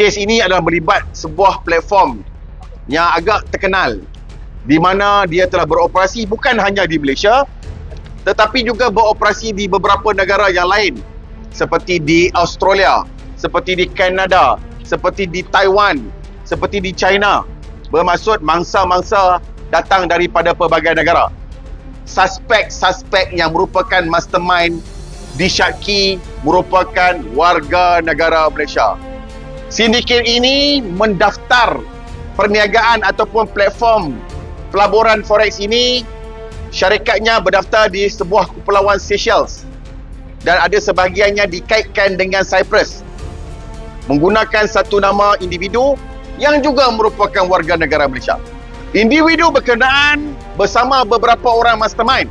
Kes ini adalah melibat sebuah platform yang agak terkenal di mana dia telah beroperasi bukan hanya di Malaysia tetapi juga beroperasi di beberapa negara yang lain seperti di Australia, seperti di Kanada, seperti di Taiwan, seperti di China. Bermaksud mangsa-mangsa datang daripada pelbagai negara. Suspek-suspek yang merupakan mastermind disyaki merupakan warga negara Malaysia. Sindiket ini mendaftar perniagaan ataupun platform pelaburan forex ini syarikatnya berdaftar di sebuah kepulauan Seychelles dan ada sebahagiannya dikaitkan dengan Cyprus menggunakan satu nama individu yang juga merupakan warga negara Malaysia. Individu berkenaan bersama beberapa orang mastermind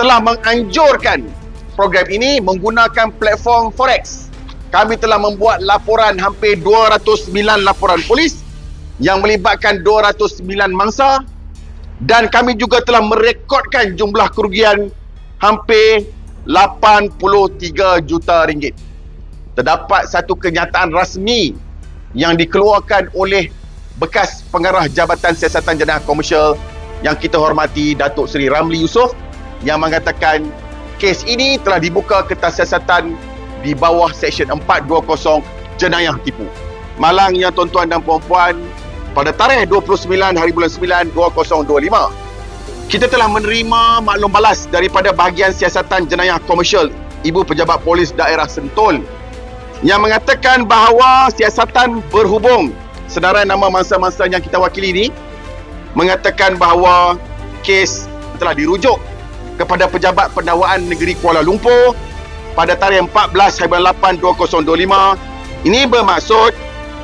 telah menganjurkan program ini menggunakan platform Forex. Kami telah membuat laporan hampir 209 laporan polis yang melibatkan 209 mangsa dan kami juga telah merekodkan jumlah kerugian hampir 83 juta ringgit. Terdapat satu kenyataan rasmi yang dikeluarkan oleh bekas pengarah Jabatan Siasatan Jenayah Komersial yang kita hormati Datuk Seri Ramli Yusof yang mengatakan kes ini telah dibuka kertas siasatan di bawah Seksyen 420 Jenayah Tipu. Malangnya tuan-tuan dan puan-puan, pada tarikh 29 hari bulan 9 2025, kita telah menerima maklum balas daripada bahagian siasatan jenayah komersial Ibu Pejabat Polis Daerah Sentul yang mengatakan bahawa siasatan berhubung senarai nama mangsa-mangsa yang kita wakili ini mengatakan bahawa kes telah dirujuk kepada Pejabat Pendakwaan Negeri Kuala Lumpur pada tarikh 14 hari bulan 8 2025 ini bermaksud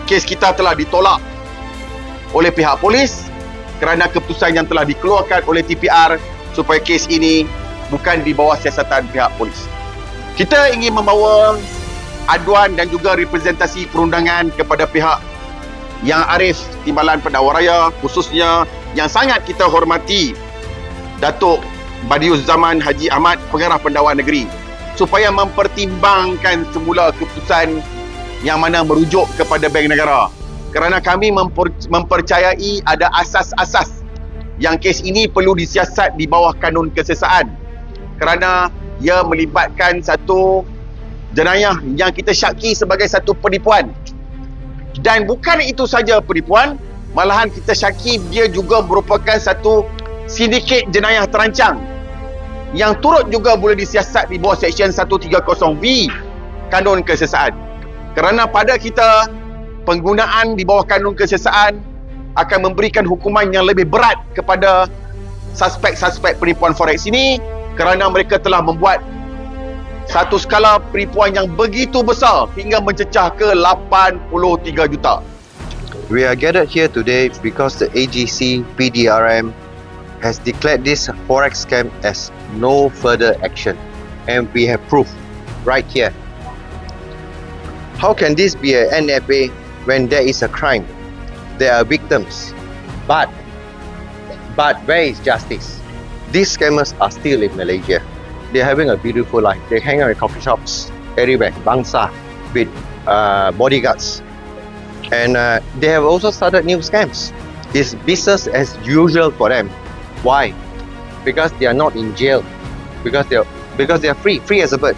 kes kita telah ditolak oleh pihak polis kerana keputusan yang telah dikeluarkan oleh TPR supaya kes ini bukan di bawah siasatan pihak polis. Kita ingin membawa aduan dan juga representasi perundangan kepada pihak yang arif Timbalan Pendakwa Raya khususnya yang sangat kita hormati Datuk Badius Zaman Haji Ahmad Pengarah Pendakwaan Negeri supaya mempertimbangkan semula keputusan yang mana merujuk kepada Bank Negara. Kerana kami memper, mempercayai ada asas-asas yang kes ini perlu disiasat di bawah kanun kesesaan. Kerana ia melibatkan satu jenayah yang kita syaki sebagai satu penipuan. Dan bukan itu saja penipuan, malahan kita syaki dia juga merupakan satu sindiket jenayah terancang yang turut juga boleh disiasat di bawah Seksyen 130V Kanun Kesesaan. Kerana pada kita penggunaan di bawah kanun kesesaan akan memberikan hukuman yang lebih berat kepada suspek-suspek penipuan forex ini kerana mereka telah membuat satu skala penipuan yang begitu besar hingga mencecah ke 83 juta. We are gathered here today because the AGC PDRM has declared this forex scam as no further action and we have proof right here. How can this be a NFA when there is a crime? There are victims. But but where is justice? These scammers are still in Malaysia. They're having a beautiful life. They hang out in coffee shops everywhere, bangsa, with uh, bodyguards. And uh, they have also started new scams. It's business as usual for them. Why? Because they are not in jail. Because they're because they are free, free as a bird.